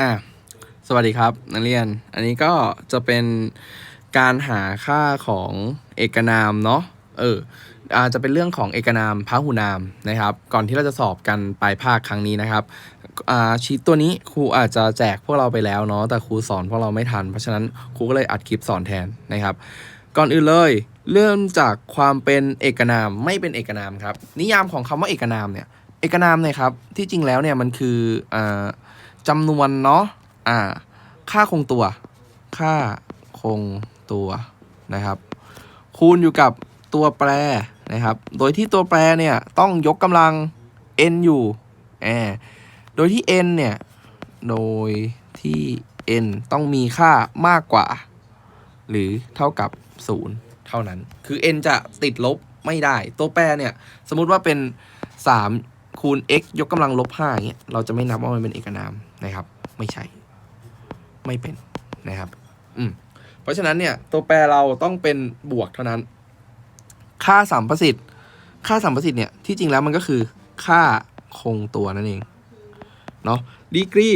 อะสวัสดีครับนักเรียน อันนี้ก็จะเป็นการหาค่าของเอกนามเนาะเอออาจจะเป็นเรื่องของเอกนามพหุนามนะครับ ก่อนที่เราจะสอบกันปลายภาคครั้งนี้นะครับอ่าชีตตัวนี้ครูอาจจะแจกพวกเราไปแล้วเนาะแต่ครูสอนพวกเราไม่ทัน เพราะฉะนั้นครูก็เลยอัดคลิปสอนแทนนะครับ ก่อนอื่นเลย เริ่มจากความเป็นเอกนามไม่เป็นเอกนามครับ นิยามของคำว่าเอกนามเนี่ยเอกนามเนี่ยครับที่จริงแล้วเนี่ยมันคืออ่า จำนวนเนาะอ่า ค่าคงตัว ค่าคงตัวนะครับ คูณอยู่กับตัวแปรนะครับ โดยที่ตัวแปรเนี่ยต้องยกกำลัง n อยู่แอโดยที่ n เนี่ย โดยที่ n ต้องมีค่ามากกว่า หรือเท่ากับ 0 เท่านั้น คือ n จะติดลบไม่ได้ ตัวแปรเนี่ย สมมุติว่าเป็น 3 คูณ x ยกกำลังลบ5อย่างเงี้ยเราจะไม่นับว่ามันเป็นเอกนาม นะครับ ไม่ใช่ ไม่เป็นนะครับ อืมเพราะฉะนั้นเนี่ย ตัวแปรเราต้องเป็นบวกเท่านั้น ค่าสัมประสิทธิ์ ค่าสัมประสิทธิ์เนี่ยที่จริงแล้วมันก็คือ ค่าคงตัวนั่นเองเนาะดีกรี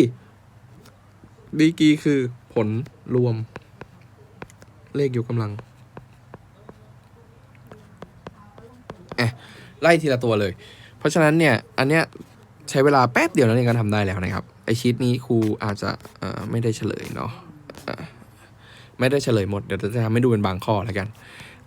ดีกรีคือผลรวม เลขยกกำลังเอะไล่ทีละตัวเลย เพราะฉะนั้นเนี่ย อันเนี้ยใช้เวลาแป๊บเดียวนั่นเองก็ทำได้แล้วนะครับ ไอชีตนี้ครูอาจจะไม่ได้เฉลยเนาะไม่ได้เฉลยหมด เดี๋ยวจะทำให้ดูเป็นบางข้อแล้วกัน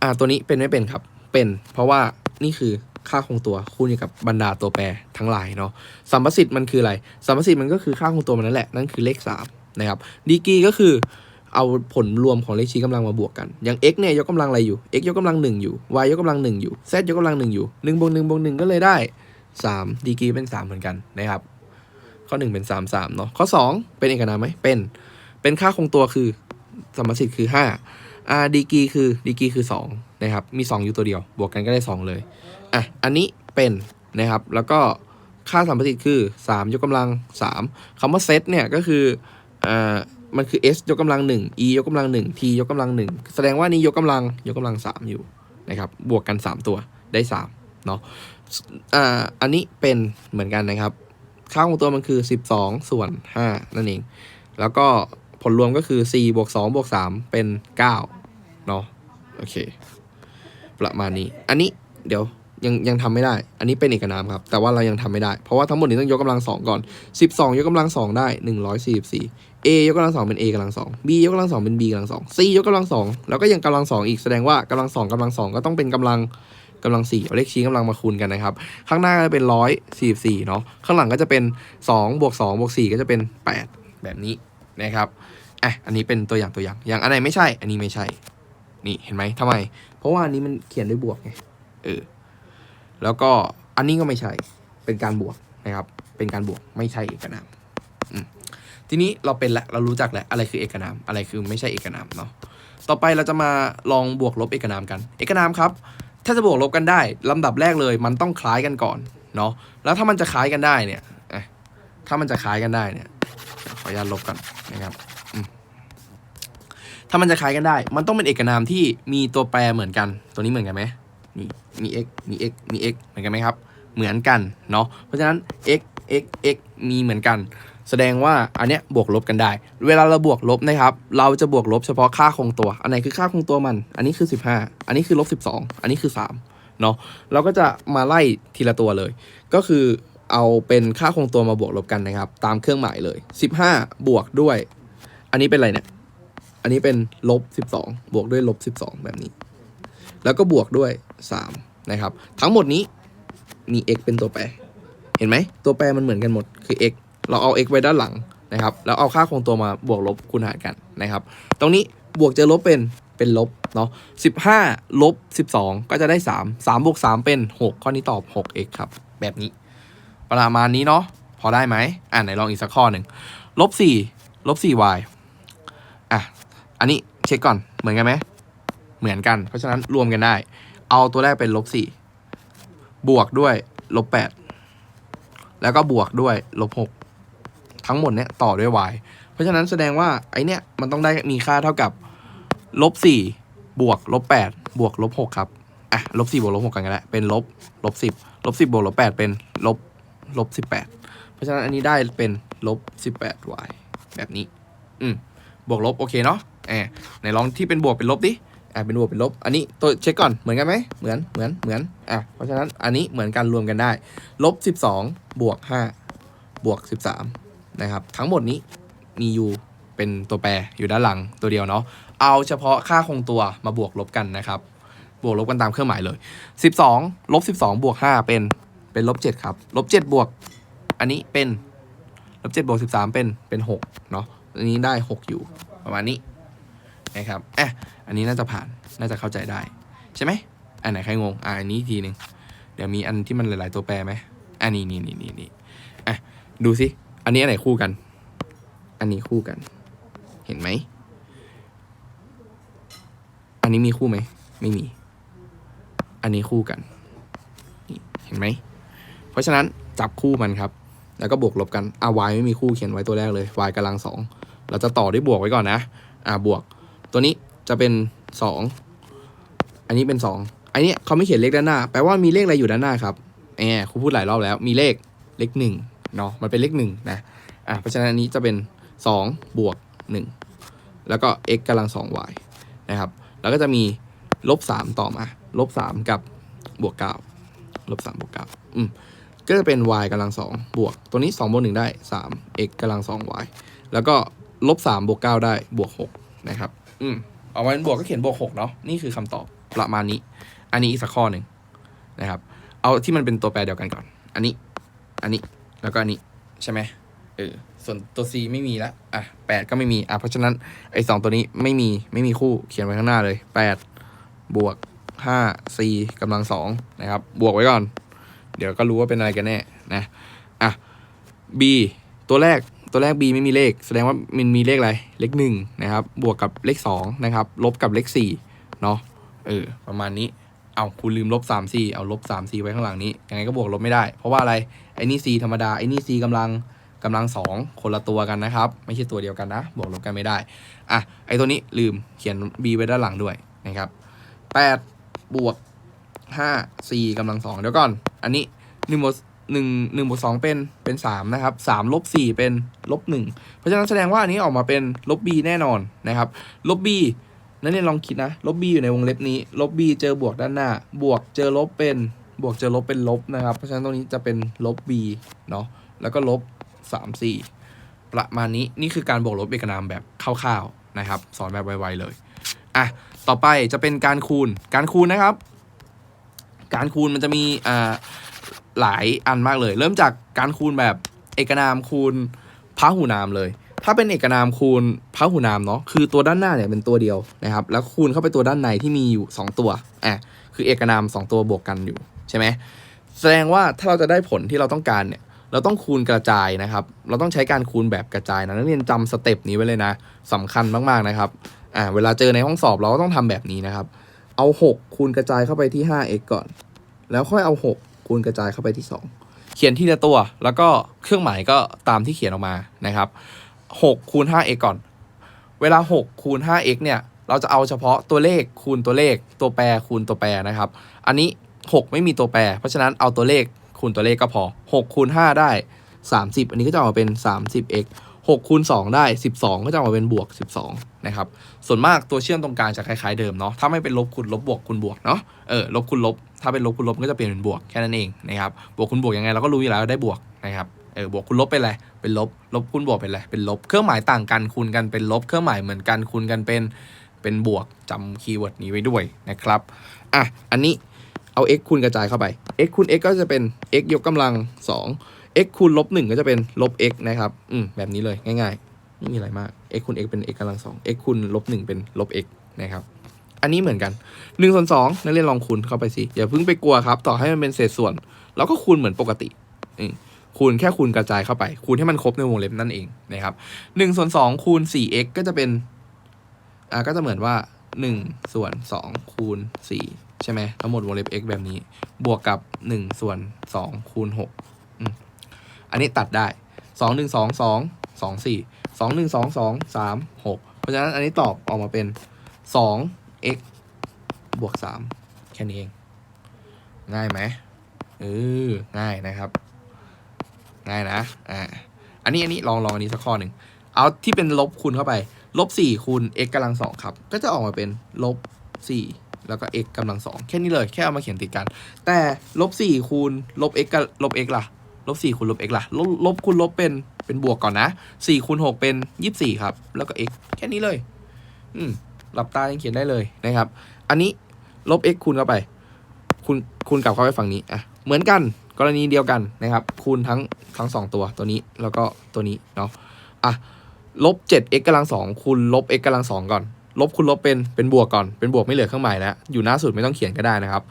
อ่าตัวนี้เป็นไม่เป็นครับ เป็น เพราะว่านี่คือค่าคงตัวคูณกับบรรดาตัวแปรทั้งหลายเนาะสัมประสิทธิ์มันคืออะไร สัมประสิทธิ์มันก็คือค่าคงตัวมันนั่นแหละ นั่นคือเลข3นะครับ ดีกีก็คือเอาผลรวมของเลขชี้กำลังมาบวกกัน อย่าง x เนี่ยยกกำลังอะไรอยู่ x ยกกำลัง 1 อยู่ y ยกกำลัง 1 อยู่ z ยกกำลัง 1 อยู่1บวก1บวก1ก็เลยได้3ดีกีเป็น 3 เหมือนกันนะครับ ข้อ 1 เป็น 3 3เนาะข้อ 2 เป็นเอกนามไหมเป็น เป็นค่าคงตัวคือสมรสิทธิ์คือ5อ่าดีกีคือดีกีคือ2นะครับมี 2 อยู่ตัวเดียว บวกกันก็ได้ 2 เลยอะอันนี้เป็นนะครับแล้วก็ค่าสัมประสิทธิ์คือ 3 ยกกำลัง 3คำว่าเซตเนี่ยก็คืออ่ามันคือ s ยกกำลัง 1 e ยกกำลัง 1 t ยกกำลัง 1 แสดงว่านี้ยกกำลังยกกำลัง 3 อยู่นะครับบวกกัน 3 ตัวได้3เนาะอ่าอันนี้เป็นเหมือนกันนะครับ ค่าของตัวมันคือ 12 ส่วน 5 นั่นเอง แล้วก็ผลรวมก็คือ 4 บวก 2 บวก 3 เป็น 9 เนาะโอเค ประมาณนี้ อันนี้เดี๋ยวยังยังทำไม่ได้ อันนี้เป็นเอกนามครับ แต่ว่าเรายังทำไม่ได้ เพราะว่าทั้งหมดนี้ต้องยกกำลังสองก่อน 12 ยกกำลังสองได้ 144 A ยกกำลังสองเป็น A กำลังสอง B ยกกำลังสองเป็น B กำลังสอง C ยกกำลังสองแล้วก็ยังกำลังสองอีก แสดงว่ากำลังสองกำลังสองก็ต้องเป็นกำลัง กำลังสี่เอาเลขชี้กำลังมาคูณกันนะครับ ข้างหน้าก็จะเป็นร้อยสี่สี่เนาะข้างหลังก็จะเป็นสองบวกสองบวกสี่ก็จะเป็นแปดแบบนี้นะครับอะอันนี้เป็นตัวอย่างตัวอย่าง อย่างอันไหนไม่ใช่ อันนี้ไม่ใช่ นี่เห็นไหมทำไม เพราะว่าอันนี้มันเขียนด้วยบวกไงเออแล้วก็อันนี้ก็ไม่ใช่ เป็นการบวกนะครับ เป็นการบวกไม่ใช่เอกนามอืมทีนี้เราเป็นละเรารู้จักแล้วอะไรคือเอกนาม อะไรคือไม่ใช่เอกนามเนาะต่อไปเราจะมาลองบวกลบเอกนามกัน เอกนามครับ ถ้าจะบวกลบกันได้ลำดับแรกเลย มันต้องคล้ายกันก่อนเนาะแล้วถ้ามันจะคล้ายกันได้เนี่ยถ้ามันจะคล้ายกันได้เนี่ยขออนุญาตลบกันนะครับถ้ามันจะคล้ายกันได้ มันต้องเป็นเอกนามที่มีตัวแปรเหมือนกัน ตัวนี้เหมือนกันไหมนี่มี x มี x มี x เหมือนกันไหมครับ เหมือนกันเนาะเพราะฉะนั้น x x x มีเหมือนกัน แสดงว่าอันเนี้ยบวกลบกันได้ เวลาเราบวกลบนะครับ เราจะบวกลบเฉพาะค่าคงตัว อันไหนคือค่าคงตัวมัน อันนี้คือ 15 อันนี้คือลบ12 อันนี้คือ 3 เนาะเราก็จะมาไล่ทีละตัวเลย ก็คือเอาเป็นค่าคงตัวมาบวกลบกันนะครับ ตามเครื่องหมายเลย 15 บวกด้วย อันนี้เป็นอะไรเนี่ย อันนี้เป็นลบ12 บวกด้วยลบ12 แบบนี้ แล้วก็บวกด้วย 3 นะครับ ทั้งหมดนี้มี x เป็นตัวแปร เห็นไหม ตัวแปรมันเหมือนกันหมดคือ x เราเอา x ไว้ด้านหลังนะครับ แล้วเอาค่าคงตัวมาบวกลบคูณหารกันนะครับ ตรงนี้บวกเจอลบเป็นเป็นลบเนาะ15 ลบ 12 ก็จะได้ 3 3บวก3เป็น 6 ข้อนี้ตอบ 6x ครับ แบบนี้ ประมาณนี้เนาะ พอได้ไหมอ่าไหนลองอีกสักข้อหนึ่งลบ4ลบ 4y อะ อันนี้เช็คก่อน เหมือนกันไหม เหมือนกัน เพราะฉะนั้นรวมกันได้ เอาตัวแรกเป็นลบสี่บวกด้วยลบแปดแล้วก็บวกด้วยลบหก ทั้งหมดเนี้ยต่อด้วย y เพราะฉะนั้นแสดงว่าไอเนี้ยมันต้องได้มีค่าเท่ากับลบสี่บวกลบแปดบวกลบหกครับอะลบสี่บวกลบหกกันก็ได้เป็นลบลบสิบลบสิบบวกลบแปดเป็นลบลบสิบแปดเพราะฉะนั้นอันนี้ได้เป็นลบสิบแปด y แบบนี้ อืมบวกลบโอเคเนาะแอบไหนลองที่เป็นบวกเป็นลบดิอ่าเป็นบวกเป็นลบ อันนี้ตัวเช็คก่อนเหมือนกันไหมเหมือนเหมือนเหมือนอะเพราะฉะนั้นอันนี้เหมือนกันรวมกันได้ลบสิบสองบวกห้าบวกสิบสาม นะครับ ทั้งหมดนี้มีอยู่เป็นตัวแปรอยู่ด้านหลังตัวเดียวเนาะเอาเฉพาะค่าคงตัวมาบวกลบกันนะครับ บวกลบกันตามเครื่องหมายเลย 12ลบ12 บวก 5 เป็นเป็นลบ7ครับลบ7บวก อันนี้เป็นลบ7บวก13 เป็นเป็น6เนาะอันนี้ได้ 6 อยู่ประมาณนี้นะครับอะอันนี้น่าจะผ่านน่าจะเข้าใจได้ ใช่ไหมอันไหนใครงงอะอันนี้ทีหนึ่งเดี๋ยวมีอันที่มันหลาย ๆ ตัวแปรไหมอันนี้นี่นี่นี่นี่อะดูสิ อันนี้อันไหนคู่กัน อันนี้คู่กัน เห็นไหม อันนี้มีคู่ไหม ไม่มี อันนี้คู่กัน เห็นไหม เพราะฉะนั้นจับคู่มันครับ แล้วก็บวกลบกันอ่า y ไม่มีคู่เขียนไว้ตัวแรกเลย y กำลังสองเราจะต่อด้วยบวกไว้ก่อนนะ อ่าบวก ตัวนี้จะเป็นสอง อันนี้เป็นสอง อันนี้เขาไม่เขียนเลขด้านหน้า แปลว่ามีเลขอะไรอยู่ด้านหน้าครับแอบครูพูดหลายรอบแล้ว มีเลขเลขหนึ่ง เนาะมันเป็นเลขหนึ่งนะอ่าเพราะฉะนั้นอันนี้จะเป็นสองบวกหนึ่งแล้วก็ x กำลังสอง y นะครับแล้วก็จะมีลบสามต่อมาลบสามกับบวกเก้าลบสามบวกเก้าอืมก็จะเป็น y กำลังสองบวก ตัวนี้ 2 บวก 1 ได้ 3 x กำลัง 2 y แล้วก็ลบ 3 บวก 9 ได้บวก 6 นะครับ อืมเอาไว้เป็นบวกก็เขียนบวก 6 เนาะนี่คือคำตอบประมาณนี้ อันนี้อีกสักข้อหนึ่งนะครับ เอาที่มันเป็นตัวแปรเดียวกันก่อน อันนี้ อันนี้ แล้วก็อันนี้ใช่ไหมเออส่วนตัว c ไม่มีละอะ8ก็ไม่มีอะเพราะฉะนั้นไอ้สองตัวนี้ไม่มีไม่มีคู่เขียนไว้ข้างหน้าเลย8บวก5 c กำลัง2นะครับ บวกไว้ก่อน เดี๋ยวก็รู้ว่าเป็นอะไรกันแน่นะอะ b ตัวแรกตัวแรก b ไม่มีเลข แสดงว่ามันมีเลขอะไร เลขหนึ่งนะครับ บวกกับเลขสองนะครับ ลบกับเลขสี่เนาะเออประมาณนี้ เอาคุณลืมลบสามสี่เอาลบสามสี่ไว้ข้างหลังนี้ ยังไงก็บวกลบไม่ได้ เพราะว่าอะไร ไอ้นี่ c ธรรมดา ไอ้นี่ c กำลังกำลังสองคนละตัวกันนะครับ ไม่ใช่ตัวเดียวกันนะ บวกลบกันไม่ได้ อะ ไอ้ตัวนี้ลืมเขียน b ไว้ด้านหลังด้วยนะครับแปดบวกห้า c กำลังสองเดี๋ยวก่อน อันนี้หนึ่งบวกหนึ่งหนึ่งบวกสองเป็นเป็นสามนะครับสามลบสี่เป็นลบหนึ่งเพราะฉะนั้นแสดงว่าอันนี้ออกมาเป็นลบ b แน่นอนนะครับลบ b นั่นเนี่ยลองคิดนะ ลบ b อยู่ในวงเล็บนี้ ลบ b เจอบวกด้านหน้า บวกเจอลบเป็น บวกเจอลบเป็นลบนะครับ เพราะฉะนั้นตรงนี้จะเป็นลบ b เนาะ แล้วก็ลบสามสี่ประมาณนี้ นี่คือการบวกลบเอกนามแบบคร่าวๆนะครับ สอนแบบไวๆเลย อะ ต่อไปจะเป็นการคูณ การคูณนะครับ การคูณมันจะมีอ่าหลายอันมากเลย เริ่มจากการคูณแบบเอกนามคูณพหูนามเลย ถ้าเป็นเอกนามคูณพหูนามเนาะคือตัวด้านหน้าเนี่ยเป็นตัวเดียวนะครับ แล้วคูณเข้าไปตัวด้านในที่มีอยู่ 2 ตัวอะคือเอกนาม 2 ตัวบวกกันอยู่ใช่ไหมแสดงว่าถ้าเราจะได้ผลที่เราต้องการเนี่ยเราต้องคูณกระจายนะครับ เราต้องใช้การคูณแบบกระจายนะนักเรียนจำสเต็ปนี้ไว้เลยนะสำคัญมากๆนะครับอ่าเวลาเจอในห้องสอบเราก็ต้องทำแบบนี้นะครับ เอา 6 คูณกระจายเข้าไปที่ 5x ก่อน แล้วค่อยเอา 6 คูณกระจายเข้าไปที่ 2 เขียนทีละตัว แล้วก็เครื่องหมายก็ตามที่เขียนออกมานะครับ 6คูณ 5x ก่อน เวลา 6 คูณ 5x เนี่ย เราจะเอาเฉพาะตัวเลขคูณตัวเลข ตัวแปรคูณตัวแปรนะครับ อันนี้ 6 ไม่มีตัวแปร เพราะฉะนั้นเอาตัวเลขคูณตัวเลขก็พอ 6 คูณ 5 ได้ 30 อันนี้ก็จะออกมาเป็น 30x 6คูณ2ได้ 12 ก็จะออกมาเป็นบวก 12 นะครับ ส่วนมากตัวเชื่อมตรงกลางจะคล้ายๆเดิมเนาะ ถ้าไม่เป็นลบคูณลบบวกคูณบวกเนาะ เออ ลบคูณลบ ถ้าเป็นลบคูณลบก็จะเปลี่ยนเป็นบวกแค่นั้นเองนะครับ บวกคูณบวกยังไงเราก็รู้อยู่แล้วได้บวกนะครับ ออบวกคูณลบเป็นอะไรเป็นลบ ลบคูณบวกเป็นอะไรเป็นลบ เครื่องหมายต่างกันคูณกันเป็นลบ เครื่องหมายเหมือนกันคูณกันเป็นเป็นบวกจำคีย์เวิร์ดนี้ไว้ด้วยนะครับอะอันนี้เอา x คูณกระจายเข้าไป x คูณ x ก็จะเป็น x ยกกำลัง 2 x คูณลบ1ก็จะเป็นลบ x นะครับอืมแบบนี้เลยง่ายๆ ไม่มีอะไรมาก x คูณ x เป็น x กำลัง 2 x คูณลบ1เป็นลบ x นะครับอันนี้เหมือนกัน1ส่วน2นักเรียนลองคูณเข้าไปสิ อย่าเพิ่งไปกลัวครับ ต่อให้มันเป็นเศษส่วน เราก็คูณเหมือนปกติอืม คูณแค่คูณกระจายเข้าไป คูณให้มันครบในวงเล็บนั่นเองนะครับ1ส่วน2คูณ 4x ก็จะเป็นอ่าก็จะเหมือนว่า 1 ส่วน 2 คูณ 4 ใช่ไหมทั้งหมดวงเล็บ x แบบนี้ บวกกับ 1 ส่วน 2 คูณ6ออันนี้ตัดได้ 2 1 2 2 2 4 2 1 2 2 3 6 เพราะฉะนั้นอันนี้ตอบออกมาเป็น 2 x บวก 3 แค่นี้เอง ง่ายไหมเออง่ายนะครับ ง่ายนะอ่าอันนี้อันนี้ลองลองอันนี้สักข้อหนึ่งเอาที่เป็นลบคูณเข้าไป ลบสี่คูณ x กำลังสองครับ ก็จะออกมาเป็นลบสี่แล้วก็ x กำลังสองแค่นี้เลยแค่เอามาเขียนติดกัน แต่ลบสี่คูณลบ x กับลบ x ล่ะลบสี่คูณลบ x ล่ะลบลบคูณลบเป็นเป็นบวกก่อนนะสี่คูณหกเป็นยี่สิบสี่ครับ แล้วก็ x แค่นี้เลย อืมหลับตายังเขียนได้เลยนะครับ อันนี้ลบ x คูณเข้าไป คูณคูณกลับเข้าไปฝั่งนี้อะเหมือนกัน กรณีเดียวกันนะครับ คูณทั้งทั้งสองตัวตัวนี้แล้วก็ตัวนี้เนาะอะลบเจ็ด x กำลังสองคูณลบ x กำลังสองก่อน ลบคูณลบเป็นเป็นบวกก่อนเป็นบวกไม่เหลือเครื่องหมายแล้วอยู่หน้าสุดไม่ต้องเขียนก็ได้นะครับ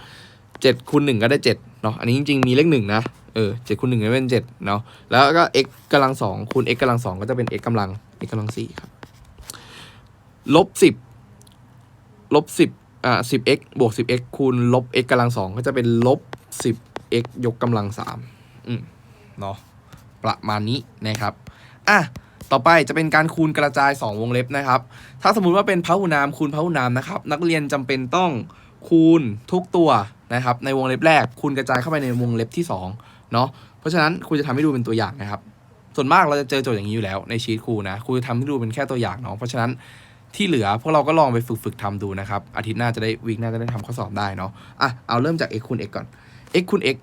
เจ็ดคูณหนึ่งก็ได้เจ็ดเนาะอันนี้จริง ๆ มีเลขหนึ่งนะเออเจ็ดคูณหนึ่งก็เป็นเจ็ดเนาะแล้วก็ x กำลังสองคูณ x กำลังสองก็จะเป็น x กำลัง x กำลังสี่ครับลบสิบลบสิบอ่าสิบ x บวกสิบ x คูณลบ x กำลังสองก็จะเป็นลบสิบ x ยกกำลังสามอืมเนาะประมาณนี้นะครับอะต่อไปจะเป็นการคูณกระจาย 2 วงเล็บนะครับ ถ้าสมมุติว่าเป็นพหุนามคูณพหุนามนะครับ นักเรียนจำเป็นต้องคูณทุกตัวนะครับ ในวงเล็บแรก คูณกระจายเข้าไปในวงเล็บที่2เนาะเพราะฉะนั้นครูจะทำให้ดูเป็นตัวอย่างนะครับ ส่วนมากเราจะเจอโจทย์อย่างนี้อยู่แล้วในชีตครูนะครูจะทำให้ดูเป็นแค่ตัวอย่างเนาะเพราะฉะนั้นที่เหลือพวกเราก็ลองไปฝึกฝึกทำดูนะครับอาทิตย์หน้าจะได้วีคหน้าจะได้ทำข้อสอบได้เนาะอะเอาเริ่มจาก x คูณ x ก่อน x คูณ x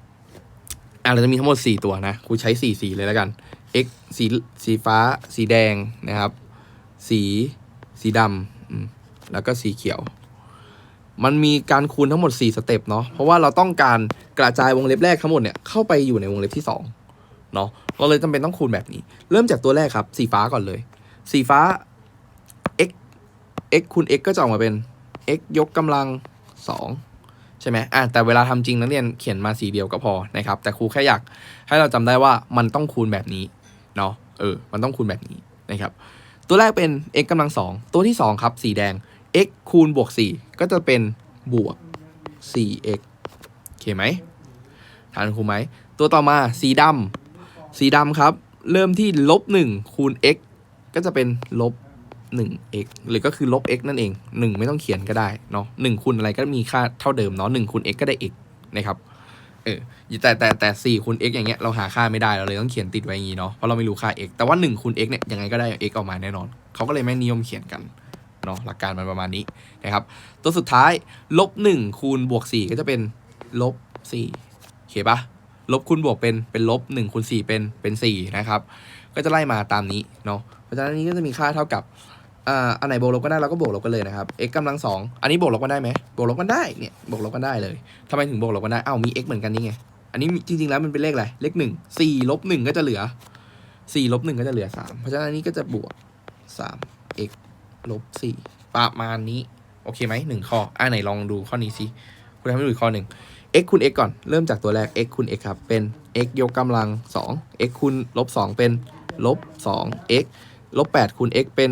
อะเราจะมีทั้งหมด 4 ตัวนะครูใช้ 4 สีเลยแล้วกัน x สีสีฟ้า สีแดงนะครับ สีสีดำแล้วก็สีเขียว มันมีการคูณทั้งหมด 4 สเต็ปเนาะเพราะว่าเราต้องการกระจายวงเล็บแรกทั้งหมดเนี่ยเข้าไปอยู่ในวงเล็บที่2เนาะเราเลยจำเป็นต้องคูณแบบนี้ เริ่มจากตัวแรกครับ สีฟ้าก่อนเลย สีฟ้า x x คูณ x ก็จะออกมาเป็น x ยกกำลัง 2 ช่ไหมอะแต่เวลาทำจริงนักเรียนเขียนมาสีเดียวก็พอนะครับ แต่ครูแค่อยากให้เราจำได้ว่ามันต้องคูณแบบนี้เนาะ เออ มันต้องคูณแบบนี้นะครับ ตัวแรกเป็น x กำลังสองตัวที่สองครับ สีแดง x คูณบวกสี่ก็จะเป็นบวก 4x โอเคไหมทานครูไหม ตัวต่อมาสีดำสีดำครับ เริ่มที่ลบหนึ่งคูณ x ก็จะเป็นลบ 1x หรือก็คือลบ x นั่นเอง 1 ไม่ต้องเขียนก็ได้เนาะ1คูณอะไรก็มีค่าเท่าเดิมเนาะ1คูณ x ก็ได้ x นะครับเออแต่แต่แต่สี่คูณ x อย่างเงี้ยเราหาค่าไม่ได้เราเลยต้องเขียนติดไว้อย่างงี้เนาะเพราะเราไม่รู้ค่า x แต่ว่า1คูณ x เนี่ยยังไงก็ได้ x ออกมาแน่นอน เขาก็เลยไม่นิยมเขียนกันเนาะหลักการมันประมาณนี้นะครับ ตัวสุดท้ายลบ1คูณบวก 4 ก็จะเป็นลบ4โอเคปะลบคูณบวกเป็นเป็นลบ1คูณ4เป็นเป็น4นะครับก็จะไล่มาตามนี้เนาะเพราะฉะนั้นนนี้ก็จะมีค่าเท่ากับ อ่าอันไหนบวกลบกันได้เราก็บวกลบกันเลยนะครับ x กำลังสองอันนี้บวกลบกันได้ไหมบวกลบกันได้เนี่ยบวกลบกันได้เลยทำไมถึงบวกลบกันได้อ้าวมี x เหมือนกันนี่ไงอันนี้จริงๆแล้วมันเป็นเลขอะไรเลขหนึ่งสี่ลบหนึ่งก็จะเหลือสี่ลบหนึ่งก็จะเหลือสามเพราะฉะนั้นอันนี้ก็จะบวกสาม x ลบสี่ประมาณนี้โอเคไหมหนึ่งข้ออ่าไหนลองดูข้อนี้สิคุณทำให้ดูอีกข้อหนึ่ง x คูณ x ก่อนเริ่มจากตัวแรก x คูณ x ครับเป็น x ยกกำลังสอง x คูณลบสองเป็นลบสอง x ลบแปดคูณ x เป็น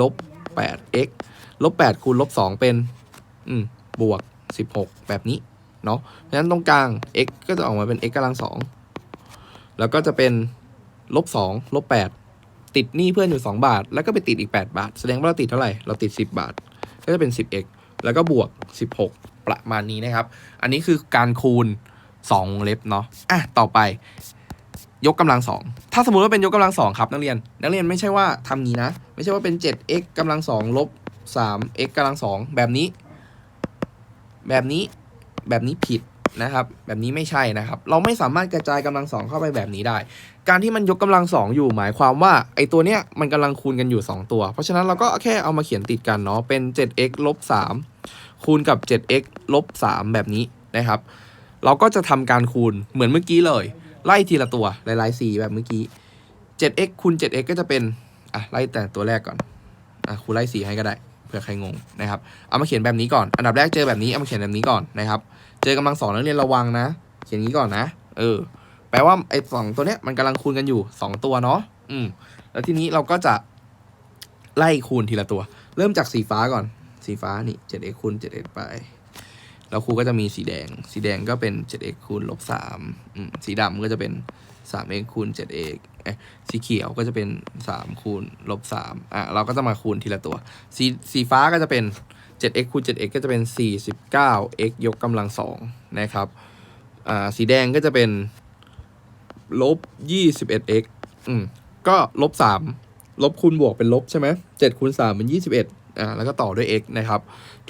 ลบแปด x ลบแปดคูณลบสองเป็น อืม บวกสิบหกแบบนี้ เนาะเพราะฉะนั้นตรงกลาง x ก็จะออกมาเป็น x กำลังสองแล้วก็จะเป็นลบสองลบแปดติดหนี้เพื่อนอยู่ 2 บาท แล้วก็ไปติดอีก 8 บาท แสดงว่าเราติดเท่าไหร่ เราติด 10 บาท ก็จะเป็น 10x แล้วก็บวก 16 ประมาณนี้นะครับ อันนี้คือการคูณ2วงเล็บเนาะ อะ ต่อไป ยกกำลังสองถ้าสมมติว่าเป็นยกกำลังสองครับนักเรียน นักเรียนไม่ใช่ว่าทำงี้นะ ไม่ใช่ว่าเป็น 7x กำลังสองลบ 3x กำลังสองแบบนี้ แบบนี้แบบนี้ผิดนะครับ แบบนี้ไม่ใช่นะครับ เราไม่สามารถกระจายกำลังสองเข้าไปแบบนี้ได้ การที่มันยกกำลังสองอยู่หมายความว่าไอตัวเนี้ยมันกำลังคูณกันอยู่ 2 ตัว เพราะฉะนั้นเราก็แค่เอามาเขียนติดกันเนาะเป็น 7x ลบ3คูณกับ 7x ลบ3แบบนี้นะครับ เราก็จะทำการคูณเหมือนเมื่อกี้เลย ไล่ทีละตัวหลายๆสีแบบเมื่อกี้ 7x คูณ 7x ก็จะเป็น อะ ไล่แต่ตัวแรกก่อน อะครูไล่สีให้ก็ได้เผื่อใครงงนะครับ เอามาเขียนแบบนี้ก่อน อันดับแรกเจอแบบนี้ เอามาเขียนแบบนี้ก่อนนะครับ เจอกำลังสองนักเรียนระวังนะ เขียนนี้ก่อนนะ เออ แปลว่าไอ้สองตัวเนี้ยมันกำลังคูณกันอยู่สองตัวเนาะ อืม แล้วทีนี้เราก็จะไล่คูณทีละตัว เริ่มจากสีฟ้าก่อน สีฟ้านี่ 7x คูณ 7x ไป แล้วครูก็จะมีสีแดง สีแดงก็เป็น 7x คูณลบ3สีดำก็จะเป็น 3x คูณ 7x สีเขียวก็จะเป็น 3 คูณลบ3อะเราก็จะมาคูณทีละตัว สีสีฟ้าก็จะเป็น 7x คูณ 7x ก็จะเป็น 49x ยกกำลังสองนะครับอ่าสีแดงก็จะเป็นลบ 21x อืมก็ลบ3ลบคูณบวกเป็นลบใช่ไหมเจ็ดคูณสามเป็นยี่สิบเอ่าแล้วก็ต่อด้วย x นะครับ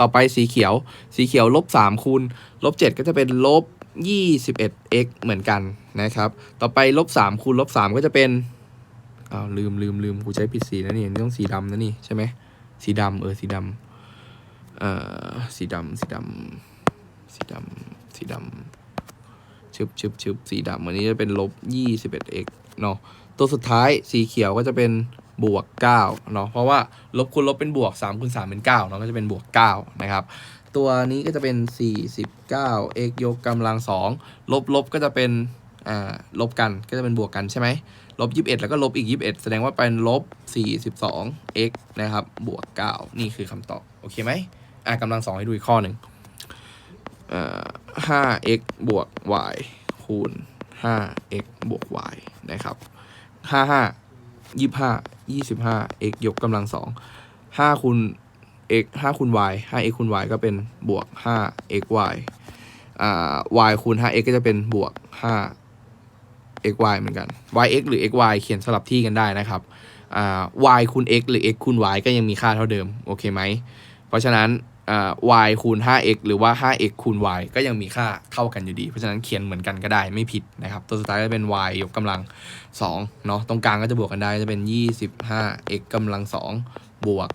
ต่อไปสีเขียว สีเขียวลบสามคูณลบเจ็ดก็จะเป็นลบยี่สิบเอ็ด x เหมือนกันนะครับ ต่อไปลบสามคูณลบสามก็จะเป็นอ้าวลืมลืมลืมกูใช้ผิดสีนะนี่ต้องสีดำนะนี่ใช่ไหมสีดำเออสีดำเอ่อสีดำสีดำสีดำสีดำชึบชึบชึบสีดำอันนี้จะเป็นลบยี่สิบเอ็ด x เนาะตัวสุดท้ายสีเขียวก็จะเป็น บวก9เนาะเพราะว่าลบคูณลบเป็นบวก3คูณ3เป็น9เนาะก็จะเป็นบวก9นะครับตัวนี้ก็จะเป็น 49 x ยกกำลัง2ลบลบก็จะเป็นอ่าลบกันก็จะเป็นบวกกันใช่ไหมลบ21 แล้วก็ลบอีก 21 แสดงว่าเป็นลบ 42 x นะครับบวก 9 นี่คือคำตอบ โอเคไหมอ่ากำลังสองให้ดูอีกข้อหนึ่งเอ่อ 5x บวก y คูณ 5x บวก y นะครับห้าห้า ยี่สิบห้า x ยกกำลังสองห้าคูณ x ห้าคูณ y ห้า x คูณ y ก็เป็นบวกห้า x y อ่า y คูณห้า x ก็จะเป็นบวกห้า x y เหมือนกัน y x หรือ x y เขียนสลับที่กันได้นะครับอ่า y คูณ x หรือ x คูณ y ก็ยังมีค่าเท่าเดิม โอเคไหม เพราะฉะนั้น y คูณ 5x หรือว่า 5x คูณ y ก็ยังมีค่าเท่ากันอยู่ดี เพราะฉะนั้นเขียนเหมือนกันก็ได้ไม่ผิดนะครับ ตัวสุดท้ายจะเป็น y ยกกำลัง2เนาะตรงกลางก็จะบวกกันได้จะเป็น 25 x กำลัง2บวก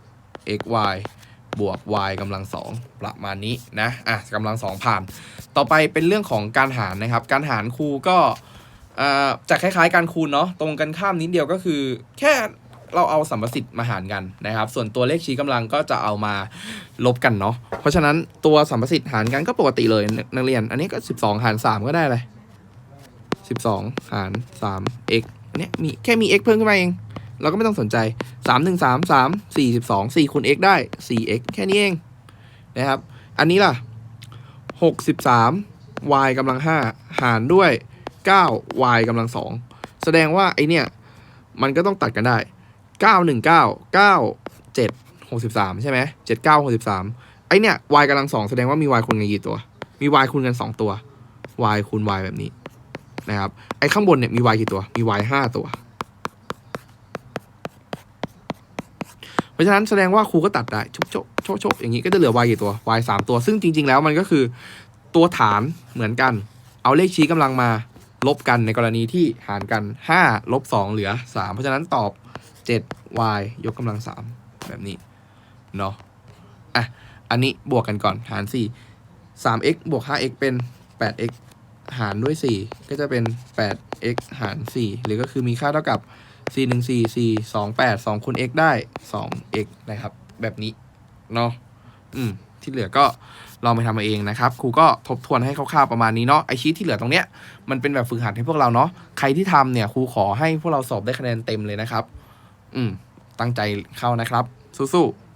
10 x y บวก y กำลัง 2 ประมาณนี้นะอะกำลัง 2 ผ่าน ต่อไปเป็นเรื่องของการหารนะครับ การหารครูก็อ่าจะคล้ายๆ การคูณเนาะตรงกันข้ามนิดเดียวก็คือ แค่ เราเอาสัมประสิทธิ์มาหารกันนะครับ ส่วนตัวเลขชี้กำลังก็จะเอามาลบกันเนาะเพราะฉะนั้นตัวสัมประสิทธิ์หารกันก็ปกติเลยนักเรียน อันนี้ก็ 12 หาร 3 ก็ได้เลย12 หาร 3 x เนี่ยมีแค่มี x เพิ่มขึ้นมาเอง เราก็ไม่ต้องสนใจ 3 1 3 3 4 12 4คูณ x ได้ 4x แค่นี้เองนะครับ อันนี้ล่ะ 63 y กำลัง 5 หารด้วย 9 y กำลัง 2 แสดงว่าไอเนี่ย มันก็ต้องตัดกันได้ 9 1 9 9 7 63ใช่ไหม7 9 63ไอเนี่ย y กำลัง2แสดงว่ามี y คูณกันกี่ตัว มี y คูณกัน2ตัว y คูณ y แบบนี้นะครับ ไอข้างบนเนี่ยมี y กี่ตัว มี y ห้าตัว เพราะฉะนั้นแสดงว่าครูก็ตัดได้ชุบโชกโชกโชกอย่างนี้ก็จะเหลือ y กี่ตัว y สามตัว ซึ่งจริง ๆ แล้วมันก็คือตัวฐานเหมือนกัน เอาเลขชี้กำลังมาลบกันในกรณีที่หารกัน 5 ลบ 2 เหลือ 3 เพราะฉะนั้นตอบ 7y ยกกำลัง 3 แบบนี้ เนาะอะ อันนี้บวกกันก่อนหาร 4 3x บวก 5x เป็น 8x หารด้วย 4 ก็จะเป็น 8x หาร 4 หรือก็คือมีค่าเท่ากับ 4 1 4 4 2 8 2คูณ x ได้ 2x นะครับ แบบนี้ เนาะอืม ที่เหลือก็ลองไปทำมาเองนะครับ ครูก็ทบทวนให้คร่าวๆประมาณนี้เนาะไอชีทที่เหลือตรงเนี้ยมันเป็นแบบฝึกหัดให้พวกเราเนาะใครที่ทำเนี่ยครูขอให้พวกเราสอบได้คะแนนเต็มเลยนะครับ อืมตั้งใจเข้านะครับ สู้ๆ